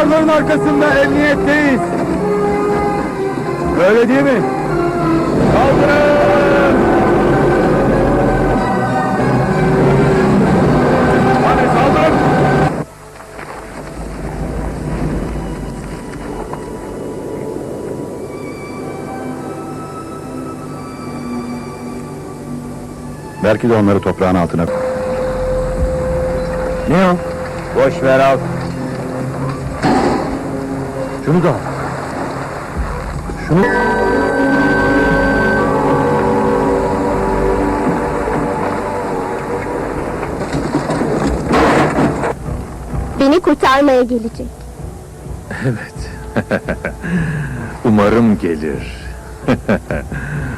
Dağların arkasında emniyetteyiz. Öyle değil mi? Kaldırın! Hadi kaldırın! Belki de onları toprağın altına... Ne o? Boş ver al. Şunu da al. Şunu... Beni kurtarmaya gelecek. Evet. Umarım gelir.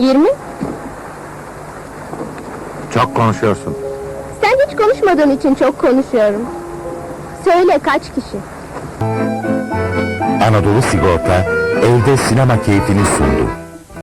Yirmi. Çok konuşuyorsun. Sen hiç konuşmadığın için çok konuşuyorum. Söyle kaç kişi? Anadolu Sigorta evde sinema keyfini sundu.